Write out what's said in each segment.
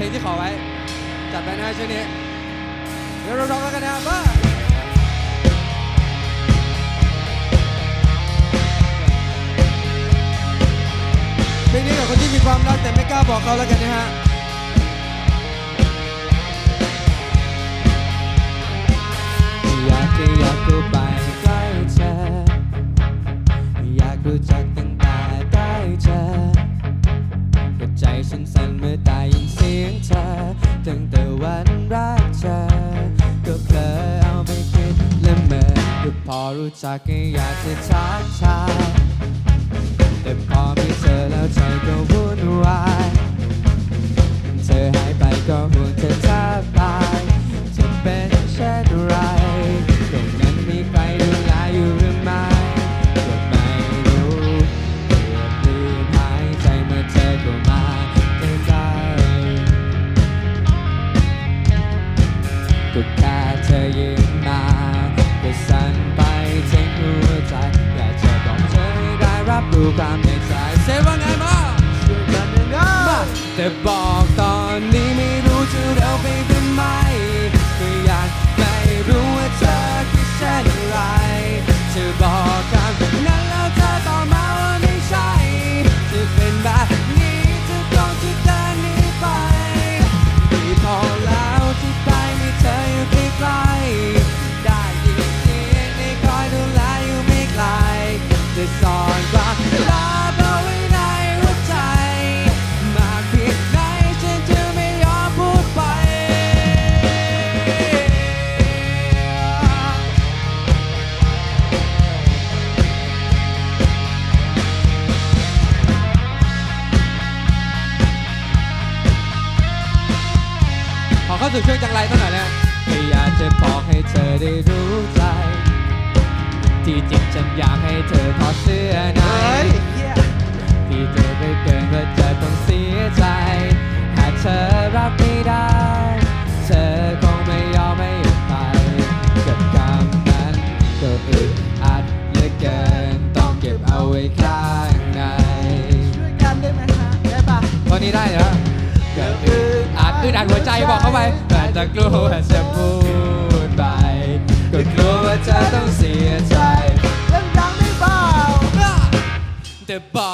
เพลงที่ขอไว้ จัดไปนะช่วงนี้ เดี๋ยวเราร้องแล้วกันนะว่าเพลงนี้กับคนที่มีความรักแต่ไม่กล้าบอกเขาแล้วกันนะฮะอยากจะอยากเข้าไป ฉันสั่นเมื่อได้ยินเสียงเธอตั้งแต่วันแรกเธอก็เพลอเอาไปคิดและเมื่อก็พอรู้จักก็อยากจะทักทายแต่พอมีเธอแล้วใจก็วุ่นวายเธอหายไปก็ห่วง ความในใจเซว่าไงมาช่วยกันนะเนอะแต่บอกตอนนี้ไม่ เข้าสู่ช่วงจังไรตั้งหน่อยนะก็อยากจะบอกให้เธอได้รู้ใจ ที่จริงฉันอยากให้เธอถอดเสื้อในเฮ้ยเหี้ยที่เธอได้เกินก็จะต้องเสียใจ หากเธอรับไม่ได้ เธอคงไม่ยอมไม่ไปกับคำนั้นก็อึดอัดเหลือเกินต้องเก็บเอาไว้ข้างในช่วยกันได้ไหมฮะได้ปะตอนนี้ได้เหรอก็อึด อัดอึดอัดหัวใจบอกเข้าไปแต่จะกลัวว่าจะพูดไปก็กลัวว่าเธอต้องเสียใจเล่นดังได้เปล่าแต่บอ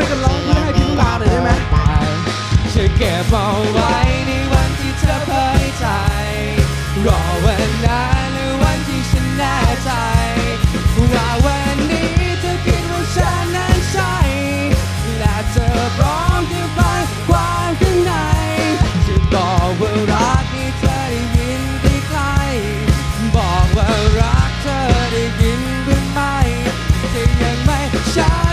วยกันร้องเพื่อให้พี่ลูกาหน่อยได้ไหมจะเก็บเอาไว้ในวันที่เธอเผยใจ รอวันนั้นหรือวันที่ฉันแน่ใจว่าวันนี้เธอคิดว่าฉันนั้นใช่และเธอพร้อมที่ฟังความข้างในจะบอกว่ารักที่เธอได้ยินได้ใครบอกว่ารักเธอได้ยินหรือไม่เธอยังไม่ใช่